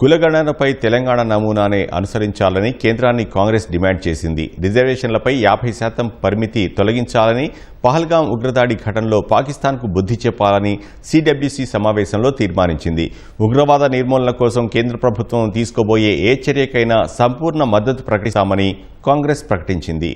కులగణనపై తెలంగాణ నమూనానే అనుసరించాలని కేంద్రాన్ని కాంగ్రెస్ డిమాండ్ చేసింది. రిజర్వేషన్లపై యాభై శాతం పరిమితి తొలగించాలని పహల్గాం ఉగ్రదాడి ఘటనలో పాకిస్తాన్కు బుద్ధి చెప్పాలని సిడబ్ల్యూసీ సమావేశంలో తీర్మానించింది. ఉగ్రవాద నిర్మూలన కోసం కేంద్ర ప్రభుత్వం తీసుకోబోయే ఏ చర్యకైనా సంపూర్ణ మద్దతు ప్రకటిస్తామని కాంగ్రెస్ ప్రకటించింది.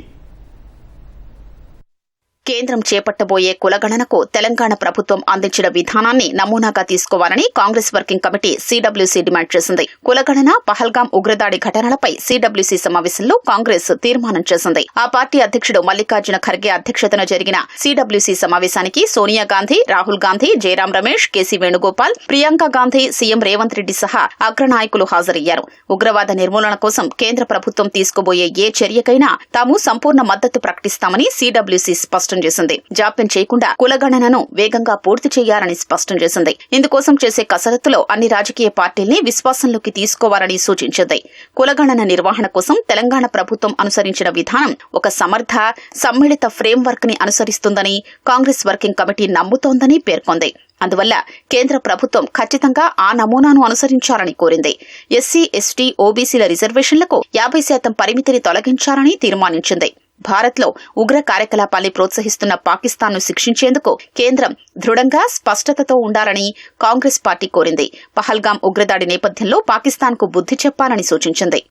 కేంద్రం చేపట్టబోయే కులగణనకు తెలంగాణ ప్రభుత్వం అందించిన విధానాన్ని నమూనాగా తీసుకోవాలని Congress working committee CWC demand చేసింది. కులగణన పహల్గాం ఉగ్రదాడి ఘటనలపై సీడబ్ల్యూసీ సమావేశంలో కాంగ్రెస్ తీర్మానం చేసింది. ఆ పార్టీ అధ్యక్షుడు మల్లికార్జున ఖర్గే అధ్యక్షతన జరిగిన సీడబ్ల్యూసీ సమావేశానికి సోనియా గాంధీ రాహుల్ గాంధీ జయరాం రమేష్ కేసీ వేణుగోపాల్ ప్రియాంక గాంధీ సీఎం రేవంత్ రెడ్డి సహా అగ్రనాయకులు హాజరయ్యారు. ఉగ్రవాద నిర్మూలన కోసం కేంద్ర ప్రభుత్వం తీసుకోబోయే ఏ చర్యకైనా తాము సంపూర్ణ మద్దతు ప్రకటిస్తామని సీడబ్ల్యూసీ స్పష్టం చేసింది. జాప్యం చేయకుండా కులగణనను వేగంగా పూర్తి చేయాలని స్పష్టం చేసింది. ఇందుకోసం చేసే కసరత్తులో అన్ని రాజకీయ పార్టీల్ని విశ్వాసంలోకి తీసుకోవాలని సూచించింది. కులగణన నిర్వహణ కోసం తెలంగాణ ప్రభుత్వం అనుసరించిన విధానం ఒక సమర్థ సమ్మిళిత ఫ్రేమ్వర్క్ని అనుసరిస్తుందని కాంగ్రెస్ వర్కింగ్ కమిటీ నమ్ముతోందని పేర్కొంది. అందువల్ల కేంద్ర ప్రభుత్వం ఖచ్చితంగా ఆ నమూనాను అనుసరించాలని కోరింది. ఎస్సీ ఎస్టీ ఓబీసీల రిజర్వేషన్లకు యాభై శాతం పరిమితిని తొలగించాలని తీర్మానించింది. భారత్లో ఉగ్ర కార్యకలాపాల్ని ప్రోత్సహిస్తున్న పాకిస్తాన్ను శిక్షించేందుకు కేంద్రం దృఢంగా స్పష్టతతో ఉండాలని కాంగ్రెస్ పార్టీ కోరింది. పహల్గాం ఉగ్రదాడి నేపథ్యంలో పాకిస్తాన్కు బుద్ధి చెప్పాలని సూచించింది.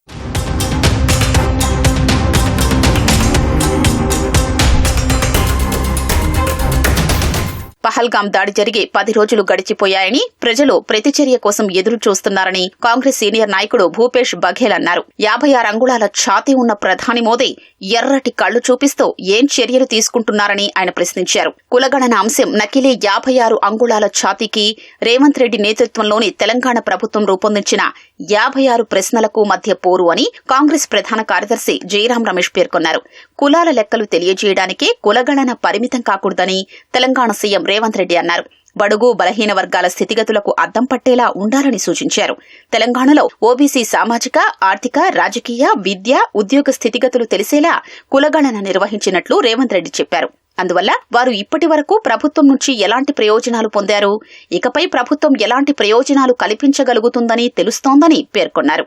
పహల్గాం దాడి జరిగి పది రోజులు గడిచిపోయాయని ప్రజలు ప్రతిచర్య కోసం ఎదురు చూస్తున్నారని కాంగ్రెస్ సీనియర్ నాయకుడు భూపేష్ బఘేల్ అన్నారు. యాభై ఆరు అంగుళాల ఛాతీ ఉన్న ప్రధాని మోదీ ఎర్రటి కళ్ళు చూపిస్తూ ఏం చర్యలు తీసుకుంటున్నారని ఆయన ప్రశ్నించారు. కులగణన అంశం నకిలీ యాభై ఆరు అంగుళాల ఛాతీకి రేవంత్ రెడ్డి నేతృత్వంలోని తెలంగాణ ప్రభుత్వం రూపొందించిన యాభై ఆరు ప్రశ్నలకు మధ్య పోరు అని కాంగ్రెస్ ప్రధాన కార్యదర్శి జయరాం రమేష్ పేర్కొన్నారు. కులాల లెక్కలు తెలియజేయడానికే కులగణన పరిమితం కాకూడదని తెలంగాణ సీఎం రేవంత్ రెడ్డి అన్నారు. బడుగు బలహీన వర్గాల స్థితిగతులకు అద్దం పట్టేలా ఉండాలని సూచించారు. తెలంగాణలో ఓబీసీ సామాజిక ఆర్థిక రాజకీయ విద్య ఉద్యోగ స్థితిగతులు తెలిసేలా కులగణన నిర్వహించినట్లు రేవంత్ రెడ్డి చెప్పారు. అందువల్ల వారు ఇప్పటి వరకు ప్రభుత్వం నుంచి ఎలాంటి ప్రయోజనాలు పొందారు? ఇకపై ప్రభుత్వం ఎలాంటి ప్రయోజనాలు కల్పించగలుగుతుందని తెలుస్తోందని పేర్కొన్నారు.